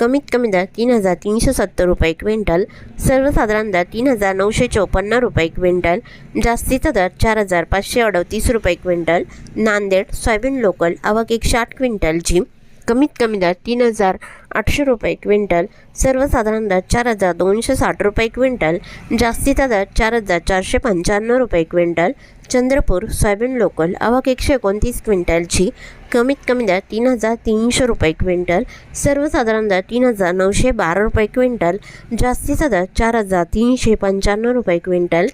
कमीत कमी दर तीन हजार तीनशे सत्तर रुपये क्विंटल सर्वसाधारण दर तीन हजार नऊशे चौपन्न रुपये क्विंटल जास्तीचा दर चार हजार पाचशे अडतीस रुपये क्विंटल नांदेड सोयाबीन लोकल आवक एकशे आठ क्विंटलची कमीत कमी दर तीन हजार आठशे रुपये क्विंटल सर्वसाधारण दर चार हजार दोनशे साठ रुपये क्विंटल जास्तीचा दर चार हजार चारशे पंच्याण्णव रुपये क्विंटल चंद्रपूर सोयाबीन लोकल आवक एकशे एकोणतीस क्विंटलची. कमीत कमी दर तीन हजार तीनशे रुपये क्विंटल. सर्वसाधारण दर तीन हजार नऊशे बारा रुपये क्विंटल. जास्तीचा दर चार हजार तीनशे पंच्याण्णव रुपये क्विंटल.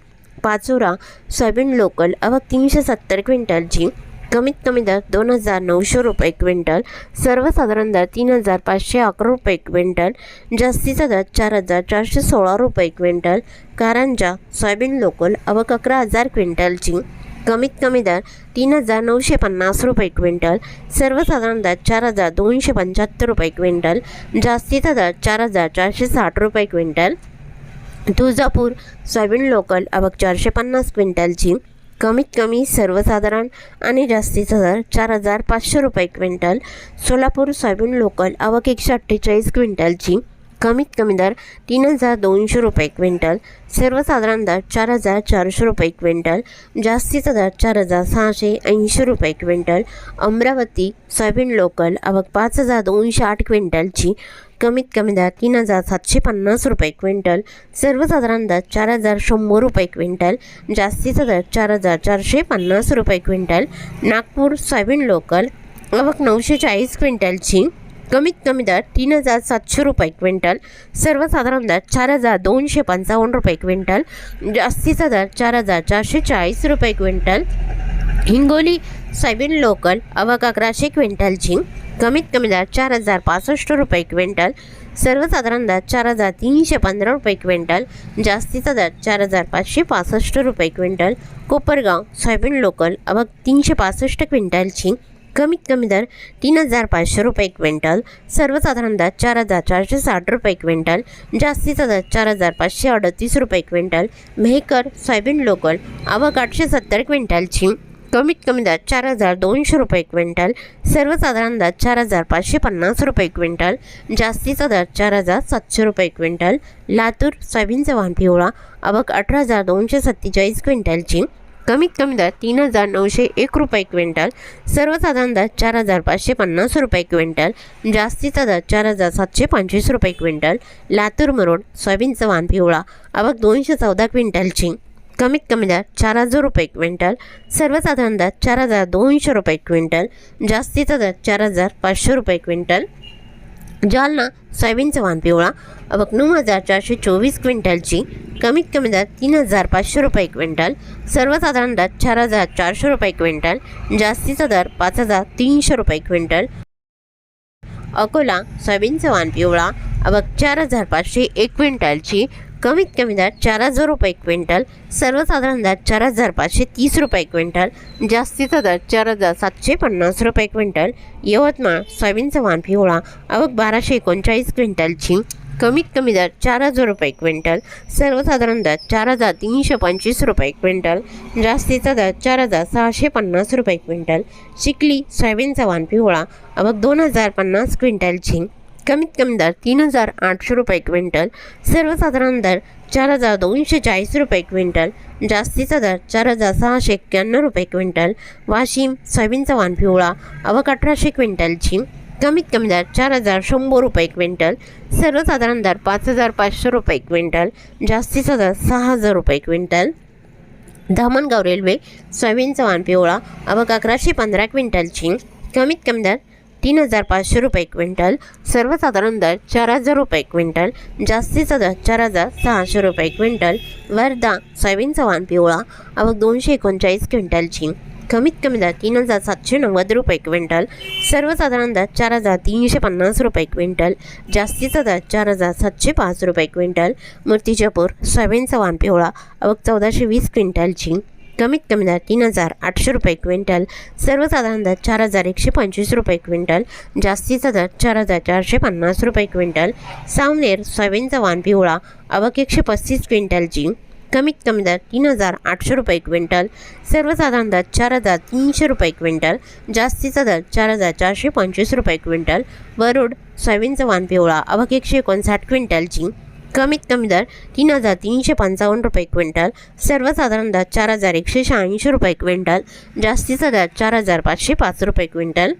पाचोरा सोयाबीन लोकल आवक तीनशे सत्तर क्विंटलची. कमीत कमी दर दोन हजार नऊशे रुपये क्विंटल सर्वसाधारण दर तीन हजार पाचशे अकरा रुपये क्विंटल जास्तीचा दर चार हजार चारशे सोळा रुपये क्विंटल कारंजा सोयाबीन लोकल आवक अकरा हजार क्विंटलची कमीत कमी दर तीन हजार नऊशे पन्नास रुपये क्विंटल सर्वसाधारण दर चार हजार दोनशे पंच्याहत्तर रुपये क्विंटल जास्तीचा दर चार हजार चारशे साठ रुपये क्विंटल. तुळजापूर सोयाबीन लोकल आवक चारशे पन्नास क्विंटलची कमीत कमी सर्वसाधारण आणि जास्तीचा दर चार हजार पाचशे रुपये क्विंटल. सोलापूर सोयाबीन लोकल आवक एकशे अठ्ठेचाळीस क्विंटलची. कमीत कमी दर तीन हजार दोनशे रुपये क्विंटल. सर्वसाधारण दर चार हजार चारशे रुपये क्विंटल. जास्तीचा दर चार हजार सहाशे ऐंशी रुपये क्विंटल. अमरावती सोयाबीन लोकल आवक पाच हजार दोनशे आठ क्विंटलची. कमीत कमी दर तीन हजार सातशे पन्नास रुपये क्विंटल. सर्वसाधारण दर चार हजार शंभर रुपये क्विंटल. जास्तीचा दर चार हजार चारशे पन्नास रुपये क्विंटल. नागपूर सोयाबीन लोकल आवक नऊशे चाळीस क्विंटलची. कमीत कमी दर तीन हजार सातशे रुपये क्विंटल. सर्वसाधारण दर चार हजार दोनशे पंचावन्न रुपये क्विंटल. जास्तीचा दर चार हजार चारशे चाळीस रुपये क्विंटल. हिंगोली सोयाबीन लोकल आवक अकराशे क्विंटलची. कमीत कमी दर चार हजार पासष्ट रुपये क्विंटल सर्वसाधारण दर चार हजार तीनशे पंधरा रुपये क्विंटल जास्तीचा दर चार हजार पाचशे पासष्ट रुपये क्विंटल कोपरगाव सोयाबीन लोकल आवक तीनशे पासष्ट क्विंटलची कमीत कमी दर तीन हजार पाचशे रुपये क्विंटल सर्वसाधारण दर चार हजार चारशे साठ रुपये क्विंटल जास्तीचा दर चार हजार पाचशे अडतीस रुपये क्विंटल मेहकर सोयाबीन लोकल आवक आठशे सत्तर क्विंटलची कमीत कमी दर चार हजार दोनशे रुपये क्विंटल सर्वसाधारण दर चार हजार पाचशे पन्नास रुपये क्विंटल जास्तीचा दर चार हजार सातशे रुपये क्विंटल लातूर सोयाबीनचा वाहन पिवळा अबक अठरा हजार दोनशे सत्तेचाळीस क्विंटलची कमीत कमी दर तीन हजार नऊशे एक रुपये क्विंटल सर्वसाधारण दर चार हजार पाचशे पन्नास रुपये क्विंटल जास्तीचा दर चार हजार सातशे पंचवीस रुपये क्विंटल लातूर मरोड सोयाबीनचा वाहन पिवळा अबक दोनशे चौदा क्विंटलची कमीत कमी दर चार हजार रुपये क्विंटल सर्वसाधारण दर चार हजार दोनशे रुपये क्विंटल जास्तीचा दर चार हजार पाचशे रुपये क्विंटल. जालना सोयाबीनचा वाहन पिवळा आवक नऊ हजार चारशे चोवीस क्विंटलची कमीत कमी दर तीन हजार पाचशे रुपये क्विंटल सर्वसाधारण दर चार हजार चारशे रुपये क्विंटल जास्तीचा दर पाच हजार तीनशे रुपये क्विंटल. अकोला सोयाबीनचा वाहन पिवळा आवक चार हजार पाचशे एक क्विंटलची कमीत कमी दर चार हजार रुपये क्विंटल सर्वसाधारण दर चार हजार पाचशे तीस रुपये क्विंटल जास्तीचा दर चार हजार सातशे पन्नास रुपये क्विंटल यवतमाळ सोयाबीनचा वान पिवळा आवक बाराशे एकोणचाळीस क्विंटलची कमीत कमी दर चार हजार रुपये क्विंटल सर्वसाधारण दर चार हजार तीनशे पंचवीस रुपये क्विंटल जास्तीचा दर चार हजार सहाशे पन्नास रुपये क्विंटल चिखली सोयाबीनचा वाहन पिवळा आवक दोन हजार पन्नास क्विंटलची कमीत कमी दर तीन हजार आठशे रुपये क्विंटल सर्वसाधारण दर चार हजार दोनशे चाळीस रुपये क्विंटल जास्तीचा दर चार हजार सहाशे एक्क्याण्णव रुपये क्विंटल वाशिम सोयाबीनचा वान पिवळा आवक अठराशे क्विंटलची कमीत कमी दर चार हजार शंभर रुपये क्विंटल सर्वसाधारण दर पाच हजार पाचशे रुपये क्विंटल जास्तीचा दर सहा हजार रुपये क्विंटल. धामणगाव रेल्वे सोयाबीनचा वान पिवळा आवक अकराशे पंधरा क्विंटलची कमीत कमी दर तीन हजार पाचशे रुपये क्विंटल सर्वसाधारण दर चार हजार रुपये क्विंटल जास्तीचा दर चार हजार सहाशे रुपये क्विंटल वर्धा सोयाबीनचा वाण पिवळा आवक दोनशे एकोणचाळीस क्विंटलची. कमीत कमी दर तीन हजार सातशे नव्वद रुपये क्विंटल सर्वसाधारण दर चार हजार तीनशे पन्नास रुपये क्विंटल जास्तीचा दर चार हजार सातशे पाच रुपये क्विंटल मूर्तिजापूर सोयाबीनचा वाण पिवळा आवक चौदाशे वीस क्विंटलची. कमीत कमी दर तीन हजार आठशे रुपये क्विंटल सर्वसाधारण दर चार हजार एकशे पंचवीस रुपये क्विंटल जास्तीचा दर चार हजार चारशे पन्नास रुपये क्विंटल सावनेर सोयाबीनचा वाण पिवळा अवक एकशे पस्तीस क्विंटलची कमीत कमी दर तीन हजार आठशे रुपये क्विंटल सर्वसाधारण दर चार हजार तीनशे रुपये क्विंटल जास्तीचा दर चार हजार चारशे पंचवीस रुपये क्विंटल वरुड सोयाबीनचा वाण पिवळा अवक एकशे एकोणसाठ क्विंटलची कमीत कमी दर तीन हजार तीनशे पंचावन्न रुपये क्विंटल. सर्वसाधारण दर चार हजार एकशे शहाऐंशी रुपये क्विंटल. जास्तीचा दर चार हजार पाचशे पाच रुपये क्विंटल.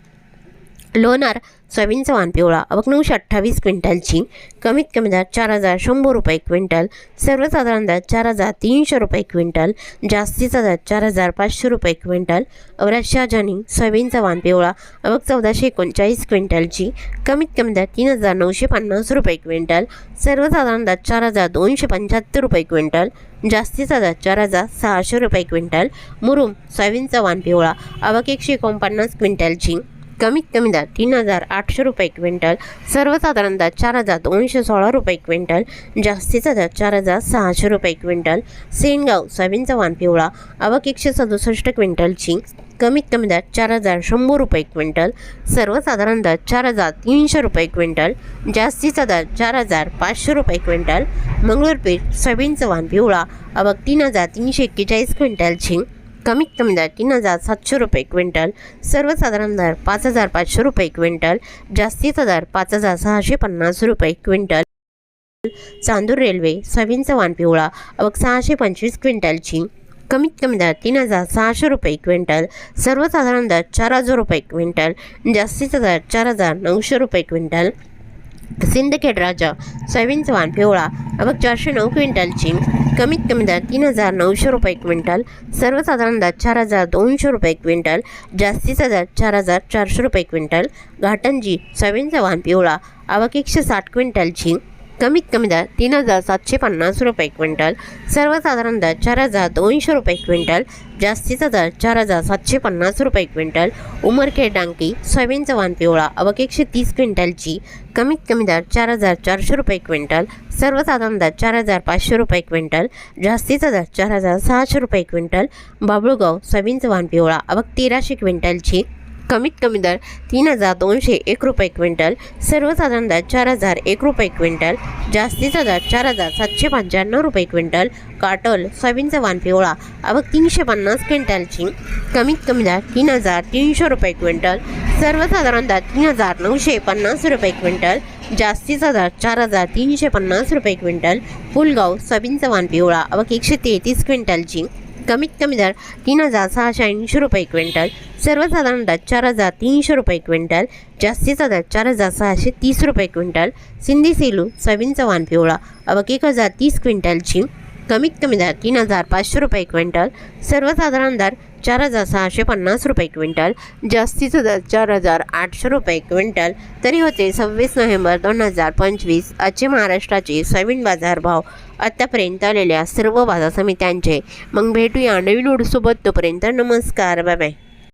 लोणार सोयाबीनचा वाण पिवळा अवक नऊशे अठ्ठावीस क्विंटलची कमीत कमी दर चार हजार शंभर रुपये क्विंटल सर्वसाधारण दर चार हजार तीनशे रुपये क्विंटल जास्तीचा दर चार हजार पाचशे रुपये क्विंटल औरत शहाजानी सोयाबीनचा वाण पिवळा अवक चौदाशे एकोणचाळीस क्विंटलची कमीत कमी दर तीन हजार नऊशे पन्नास रुपये क्विंटल सर्वसाधारण दर चार हजार दोनशे पंच्याहत्तर रुपये क्विंटल जास्तीचा दर चार हजार सहाशे रुपये क्विंटल मुरुम सोयाबीनचा वाण पिवळा अवक एकशे एकोणपन्नास क्विंटलची. कमीत कमी दर तीन हजार आठशे रुपये क्विंटल सर्वसाधारण दर चार हजार दोनशे सोळा रुपये क्विंटल जास्तीचा दर चार हजार सहाशे रुपये क्विंटल. सेनगाव सोयाबीनचा वाण पिवळा आवक एकशे सदुसष्ट क्विंटलची कमीत कमी दर चार हजार शंभर रुपये क्विंटल सर्वसाधारण दर चार हजार तीनशे रुपये क्विंटल जास्तीचा दर चार हजार पाचशे रुपये क्विंटल. मंगळूरपीठ सोयाबीनचं वाण पिवळा आवक तीन हजार तीनशे एक्केचाळीस क्विंटलची कमीत कमी दर तीन हजार सातशे रुपये क्विंटल सर्वसाधारण दर पाच हजार पाचशे रुपये क्विंटल जास्तीचा दर पाच हजार सहाशे पन्नास रुपये क्विंटल. चांदूर रेल्वे सोयाबीनचा वाण पिवळा अवघ सहाशे पंचवीस क्विंटलची. कमीत कमी दर तीन हजार सहाशे रुपये क्विंटल सर्वसाधारण दर चार हजार रुपये क्विंटल जास्तीचा दर चार हजार नऊशे रुपये क्विंटल. सिंदखेड राजा सोयाबीनचा वाण पिवळा अवघ चारशे नऊ क्विंटलची. कमीत कमी दर तीन हजार नऊशे रुपये क्विंटल सर्वसाधारण दर चार हजार दोनशे रुपये क्विंटल जास्तीचा दर चार हजार चारशे रुपये क्विंटल घाटंजी सोयाबीनचा चव्हाण पिवळा आवक एकशे साठ झिंक कमीत कमी दर तीन हजार सातशे पन्नास रुपये क्विंटल. सर्वसाधारण दर चार हजार दोनशे रुपये क्विंटल. जास्तीचा दर चार हजार सातशे पन्नास रुपये क्विंटल. उमरखेड डांकी सोयाबीनचा वाण पिवळा अवक एकशे तीस क्विंटलची. कमीत कमी दर चार हजार चारशे रुपये क्विंटल. सर्वसाधारण दर चार हजार पाचशे रुपये क्विंटल. जास्तीचा दर चार हजार सहाशे रुपये क्विंटल. बाबुळगाव सोयाबीनचा वाण पिवळा अवक तेराशे क्विंटलची. कमीत कमी दर तीन हजार दोनशे एक रुपये क्विंटल सर्वसाधारण दर चार हजार एक रुपये क्विंटल जास्तीचा दर चार हजार सातशे पंच्याण्णव रुपये क्विंटल काटोल सोयाबीनचा वाण पिवळा अवक तीनशे पन्नास क्विंटलची. कमीत कमी दर तीन हजार तीनशे रुपये क्विंटल सर्वसाधारण दर तीन हजार नऊशे पन्नास रुपये क्विंटल जास्तीचा दर चार हजार तीनशे पन्नास रुपये क्विंटल फुलगाव सोयाबीनचा वाण पिवळा अवक एकशे तेहतीस क्विंटलची. कमीत कमी दर तीन हजार सहाशे ऐंशी रुपये क्विंटल. सर्वसाधारण दर चार हजार तीनशे रुपये क्विंटल. जास्तीचा दर चार हजार सहाशे तीस रुपये क्विंटल. सिंधी सेलू सवीन चव्हाण पिवळा अवक एक हजार तीस क्विंटलची कमीत कमी दर तीन हजार पाचशे रुपये क्विंटल. सर्वसाधारण दर चार हजार सहाशे पन्नास रुपये क्विंटल. जास्तीचा दर चार हजार आठशे रुपये क्विंटल. तरी होते सव्वीस नोव्हेंबर दोन हजार पंचवीस. आजचे महाराष्ट्राचे सोयाबीन बाजारभाव आत्तापर्यंत आलेल्या सर्व बाजार समित्यांचे मग भेटूया नवीन ओढसोबत तोपर्यंत नमस्कार. Bye bye.